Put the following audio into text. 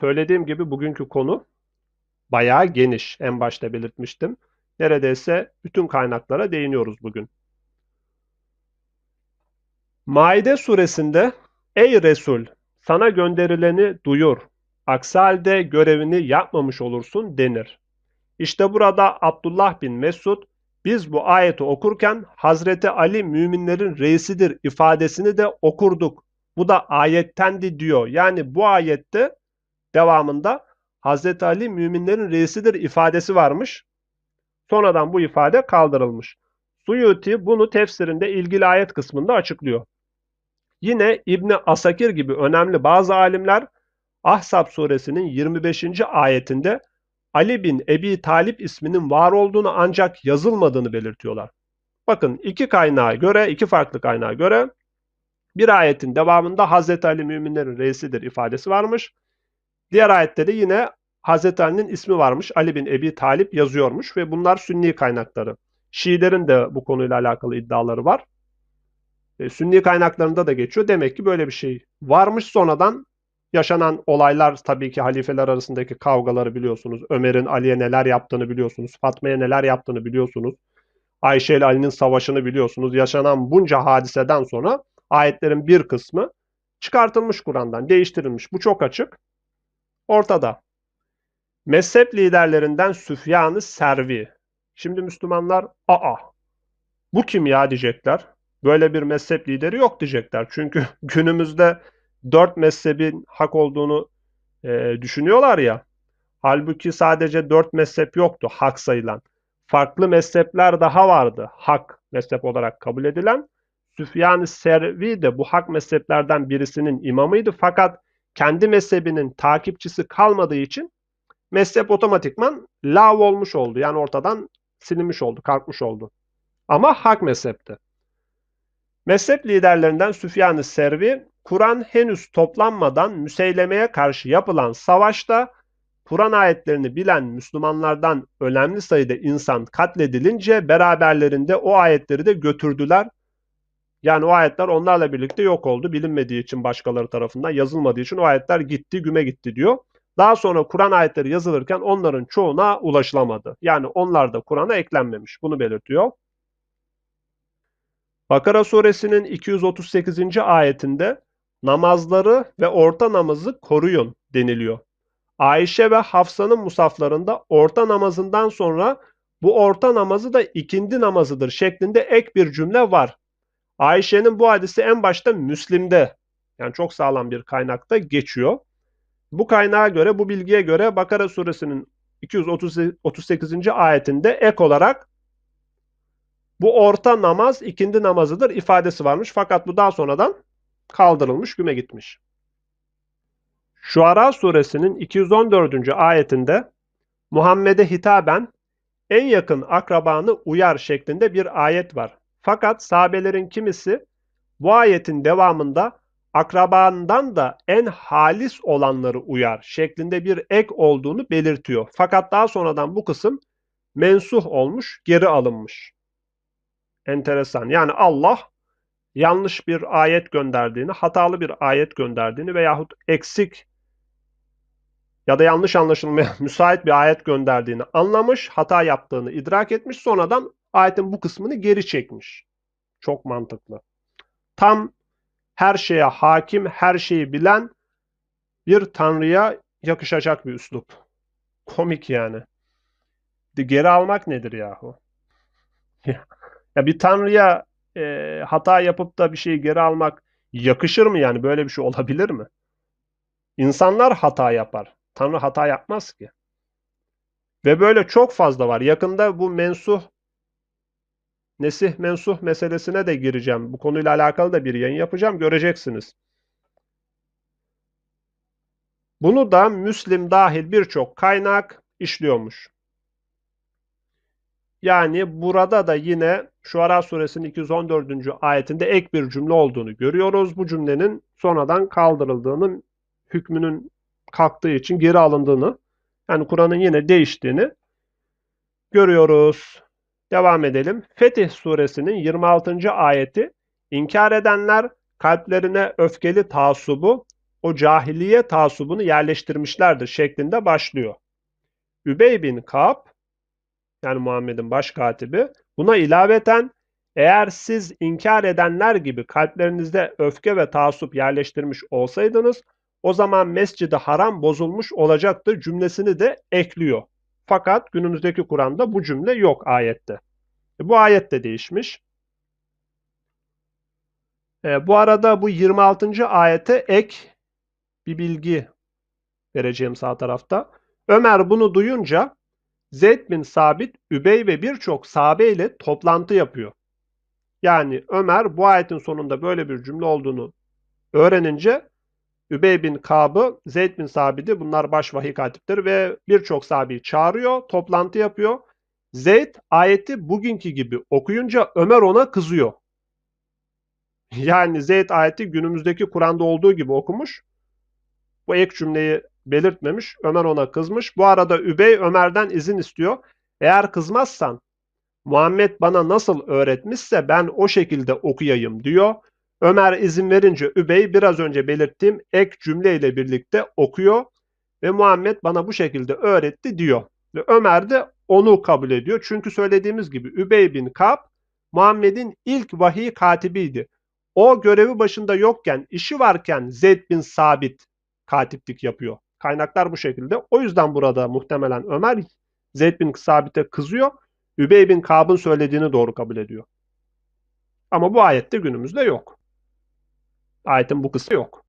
Söylediğim gibi bugünkü konu bayağı geniş. En başta belirtmiştim. Neredeyse bütün kaynaklara değiniyoruz bugün. Maide suresinde Ey Resul sana gönderileni duyur. Aksi halde görevini yapmamış olursun denir. İşte burada Abdullah bin Mesud biz bu ayeti okurken Hazreti Ali müminlerin reisidir ifadesini de okurduk. Bu da ayettendi diyor. Yani bu ayette devamında Hazreti Ali müminlerin reisidir ifadesi varmış. Sonradan bu ifade kaldırılmış. Suyuti bunu tefsirinde ilgili ayet kısmında açıklıyor. Yine İbni Asakir gibi önemli bazı alimler Ahzab suresinin 25. ayetinde Ali bin Ebi Talip isminin var olduğunu ancak yazılmadığını belirtiyorlar. Bakın iki kaynağa göre, iki farklı kaynağa göre bir ayetin devamında Hazreti Ali müminlerin reisidir ifadesi varmış. Diğer ayette de yine Hazreti Ali'nin ismi varmış. Ali bin Ebi Talip yazıyormuş ve bunlar sünni kaynakları. Şiilerin de bu konuyla alakalı iddiaları var. E, sünni kaynaklarında da geçiyor. Demek ki böyle bir şey varmış. Sonradan yaşanan olaylar tabii ki halifeler arasındaki kavgaları biliyorsunuz. Ömer'in Ali'ye neler yaptığını biliyorsunuz. Fatma'ya neler yaptığını biliyorsunuz. Ayşe ile Ali'nin savaşını biliyorsunuz. Yaşanan bunca hadiseden sonra ayetlerin bir kısmı çıkartılmış Kur'an'dan, değiştirilmiş. Bu çok açık. Ortada. Mezhep liderlerinden Süfyan-ı Servi. Şimdi Müslümanlar aa bu kim ya diyecekler. Böyle bir mezhep lideri yok diyecekler. Çünkü günümüzde dört mezhebin hak olduğunu e, düşünüyorlar ya. Halbuki sadece dört mezhep yoktu hak sayılan. Farklı mezhepler daha vardı hak mezhep olarak kabul edilen. Süfyan-ı Servi de bu hak mezheplerden birisinin imamıydı. Fakat kendi mezhebinin takipçisi kalmadığı için mezhep otomatikman lav olmuş oldu. Yani ortadan silinmiş oldu, kalkmış oldu. Ama hak mezhepti. Mezhep liderlerinden Süfyan-ı Servi, Kur'an henüz toplanmadan Müseyleme'ye karşı yapılan savaşta Kur'an ayetlerini bilen Müslümanlardan önemli sayıda insan katledilince beraberlerinde o ayetleri de götürdüler. Yani o ayetler onlarla birlikte yok oldu. Bilinmediği için başkaları tarafından yazılmadığı için o ayetler gitti, güme gitti diyor. Daha sonra Kur'an ayetleri yazılırken onların çoğuna ulaşılamadı. Yani onlar da Kur'an'a eklenmemiş. Bunu belirtiyor. Bakara suresinin 238. ayetinde namazları ve orta namazı koruyun deniliyor. Ayşe ve Hafsa'nın musaflarında orta namazından sonra bu orta namazı da ikindi namazıdır şeklinde ek bir cümle var. Ayşe'nin bu hadisi en başta Müslim'de yani çok sağlam bir kaynakta geçiyor. Bu kaynağa göre, bu bilgiye göre Bakara suresinin 238. ayetinde ek olarak bu orta namaz ikindi namazıdır ifadesi varmış. Fakat bu daha sonradan kaldırılmış, güme gitmiş. Şuara suresinin 214. ayetinde Muhammed'e hitaben en yakın akrabanı uyar şeklinde bir ayet var. Fakat sahabelerin kimisi bu ayetin devamında akrabandan da en halis olanları uyar şeklinde bir ek olduğunu belirtiyor. Fakat daha sonradan bu kısım mensuh olmuş, geri alınmış. Enteresan. Yani Allah yanlış bir ayet gönderdiğini, hatalı bir ayet gönderdiğini veyahut eksik ya da yanlış anlaşılmaya müsait bir ayet gönderdiğini anlamış, hata yaptığını idrak etmiş, sonradan ayetin bu kısmını geri çekmiş. Çok mantıklı. Tam her şeye hakim, her şeyi bilen bir tanrıya yakışacak bir üslup. Komik yani. Geri almak nedir yahu? ya bir tanrıya e, hata yapıp da bir şeyi geri almak yakışır mı yani? Böyle bir şey olabilir mi? İnsanlar hata yapar. Tanrı hata yapmaz ki. Ve böyle çok fazla var. Yakında bu mensuh nesih mensuh meselesine de gireceğim. Bu konuyla alakalı da bir yayın yapacağım. Göreceksiniz. Bunu da Müslim dahil birçok kaynak işliyormuş. Yani burada da yine Şuara suresinin 214. ayetinde ek bir cümle olduğunu görüyoruz. Bu cümlenin sonradan kaldırıldığını, hükmünün kalktığı için geri alındığını, yani Kur'an'ın yine değiştiğini görüyoruz. Devam edelim. Fetih suresinin 26. ayeti inkar edenler kalplerine öfkeli taassubu o cahiliye tasubunu yerleştirmişlerdir şeklinde başlıyor. Übey bin Ka'b yani Muhammed'in baş katibi buna ilaveten eğer siz inkar edenler gibi kalplerinizde öfke ve taassup yerleştirmiş olsaydınız o zaman mescidi haram bozulmuş olacaktır cümlesini de ekliyor. Fakat günümüzdeki Kur'an'da bu cümle yok ayette. E, bu ayet de değişmiş. E, bu arada bu 26. ayete ek bir bilgi vereceğim sağ tarafta. Ömer bunu duyunca Zeyd bin Sabit, Übey ve birçok sahabe ile toplantı yapıyor. Yani Ömer bu ayetin sonunda böyle bir cümle olduğunu öğrenince Übey bin Kab'ı, Zeyd bin Sabit'i bunlar baş vahiy katipleri ve birçok sahabeyi çağırıyor, toplantı yapıyor. Zeyd ayeti bugünkü gibi okuyunca Ömer ona kızıyor. Yani Zeyd ayeti günümüzdeki Kur'an'da olduğu gibi okumuş. Bu ek cümleyi belirtmemiş. Ömer ona kızmış. Bu arada Übey Ömer'den izin istiyor. Eğer kızmazsan Muhammed bana nasıl öğretmişse ben o şekilde okuyayım diyor. Ömer izin verince Übey biraz önce belirttiğim ek cümleyle birlikte okuyor ve Muhammed bana bu şekilde öğretti diyor. Ve Ömer de onu kabul ediyor. Çünkü söylediğimiz gibi Übey bin Kab Muhammed'in ilk vahiy katibiydi. O görevi başında yokken, işi varken Zeyd bin Sabit katiplik yapıyor. Kaynaklar bu şekilde. O yüzden burada muhtemelen Ömer Zeyd bin Sabit'e kızıyor. Übey bin Kab'ın söylediğini doğru kabul ediyor. Ama bu ayette günümüzde yok. Ayetin bu kısmı yok.